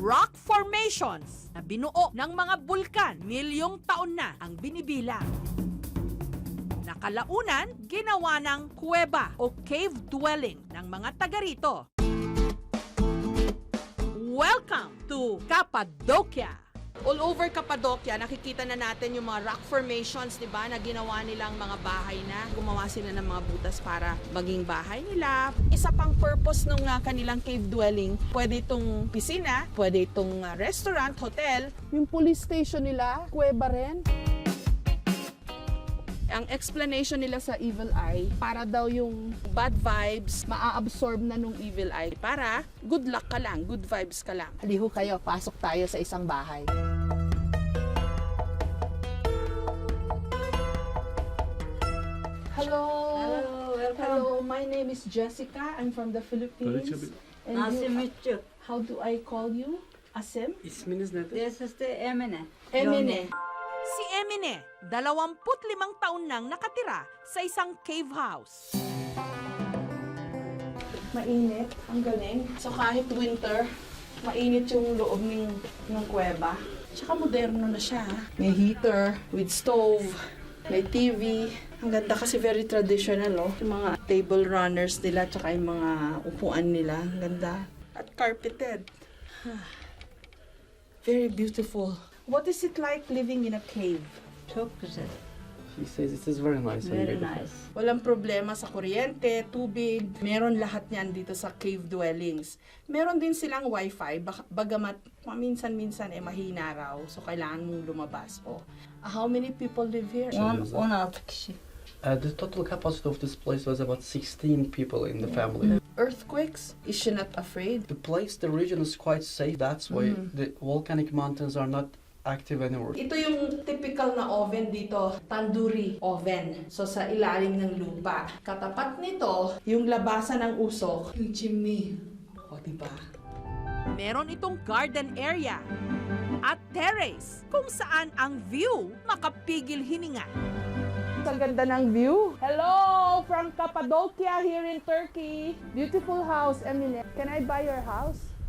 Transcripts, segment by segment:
rock formations na binuo ng mga bulkan. Milyong taon na ang binibilang. Nakalaunan, ginawa ng kuweba o cave dwelling ng mga taga rito. Welcome to Cappadocia! All over Cappadocia, nakikita na natin yung mga rock formations, di ba, na ginawa nilang mga bahay na. Gumawa sila ng mga butas para maging bahay nila. Isa pang purpose ng kanilang cave dwelling, pwede itong pisina, pwede itong ah, restaurant, hotel. Yung police station nila, kuweba rin. Ang explanation nila sa evil eye, Para daw yung bad vibes, maa-absorb na nung evil eye. para good luck ka lang, good vibes ka lang. Haliho kayo, pasok tayo sa isang bahay. Hello. Hello, welcome. Hello, my name is Jessica. I'm from the Philippines. And Nice to you- meet you. how do I call you? Asim? İsminiz nedir? This is the Emine. Emine. Si Emine, 25 taon nang nakatira sa isang cave house. Mainit. Ang galing. So kahit winter, mainit yung loob ng, ng kuweba. Tsaka moderno na siya. May heater with stove, may TV. Ang ganda kasi very traditional, oh. Yung mga table runners nila, tsaka yung mga upuan nila. Ang ganda. At carpeted. Very beautiful. What is it like living in a cave? Çok güzel. He says it is very nice and Very beautiful. nice. Walang problema sa kuryente, tubig. Meron lahat niyan dito sa cave dwellings. Meron din silang wifi, bak- bagamat minsan-minsan eh mahina raw. So kailangan mong lumabas. Oh. How many people live here? On, 16 kişi. Uh, the total capacity of this place was about 16 people in the family. Earthquakes? Is she not afraid? The place, the region is quite safe. That's why Mhm. the volcanic mountains are not active anymore. Ito yung typical na oven dito, tandoori oven. So sa ilalim ng lupa. Katapat nito, yung labasan ng usok, yung chimney. O, diba? Meron itong garden area at terrace kung saan ang view makapigil hininga. Ang ganda ng view. Hello from Cappadocia here in Turkey. Beautiful house, Emine. Can I buy your house?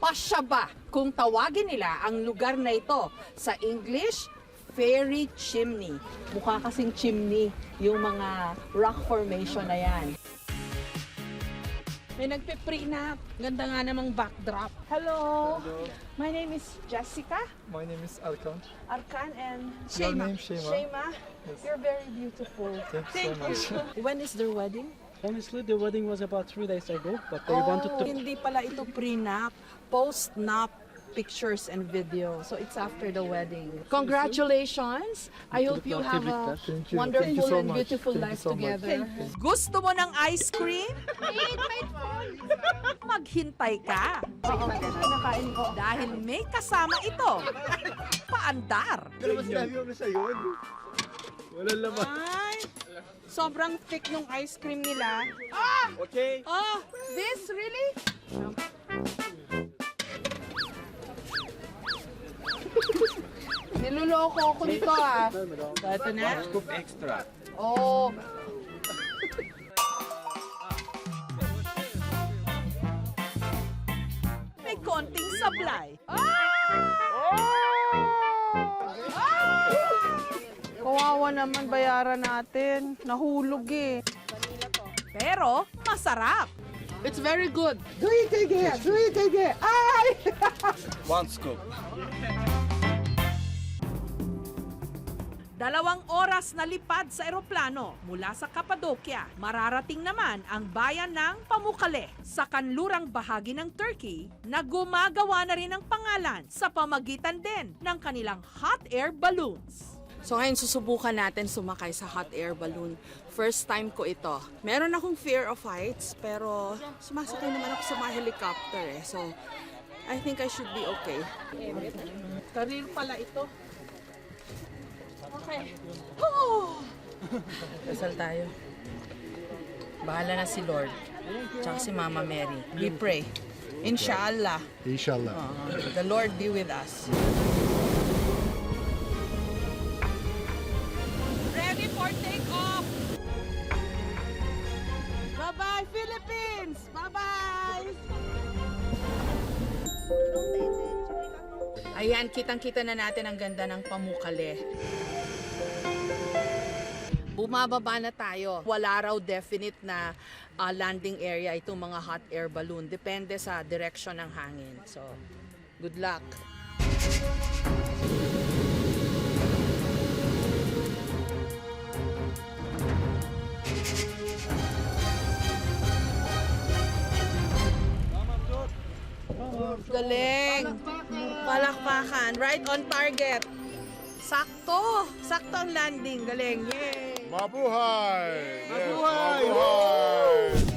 Pasya ba kung tawagin nila ang lugar na ito sa English? Fairy Chimney. Mukha kasing chimney yung mga rock formation na yan. May nagpe-pre-nap. Ganda nga namang backdrop. Hello. My name is Jessica My name is Alkan. Arkan and Your Shema. name, Shema. Shema. Yes. You're very beautiful. Thank you so much. When is their wedding? Honestly, the wedding was about three days ago, but they Oh, wanted to. Hindi pala ito pre-nap, post-nap pictures and video. So it's after the wedding. Congratulations. I hope you have a Thank you. wonderful Thank you so and much. beautiful Thank you life so much. together. Gusto mo ng ice cream? Maghintay ka. Oo, kinakain ko. Dahil may kasama ito. Paandar. Wala laman. Ay, sobrang thick nung ice cream nila. Okay. Oh, this really? Niloloko ako nito ah. Ito na. Scoop extra. Oh. May konting sablay. Naman bayaran natin. Nahulog eh. Pero masarap. It's very good. Do it again. Do it again. Ay! One scoop. Dalawang oras na lipad sa eroplano mula sa Cappadocia. Mararating naman ang bayan ng Pamukkale sa kanlurang bahagi ng Turkey na gumagawa na rin ng pangalan sa pamagitan din ng kanilang hot air balloons. So ngayon susubukan natin sumakay sa hot air balloon. First time ko ito. Meron akong fear of heights pero sumasakay naman ako sa mga helicopter eh. So I think I should be okay. Career pala ito. Okay. Oh! Dasal tayo. Bahala na si Lord. Tsaka si Mama Mary. We pray. Inshallah, Inshallah. the Lord be with us. Bye-bye, Philippines! Bye-bye! Ayan, kitang-kita na natin ang ganda ng pamukali. Bumababa na tayo. Wala raw definite na ah, landing area itong mga hot air balloon. Depende sa direction ng hangin. So, good luck. Galing! Palakpakan. Right on target. Sakto! Sakto ang landing. Galing. Yay! Mabuhay! Yes, Mabuhay! mabuhay!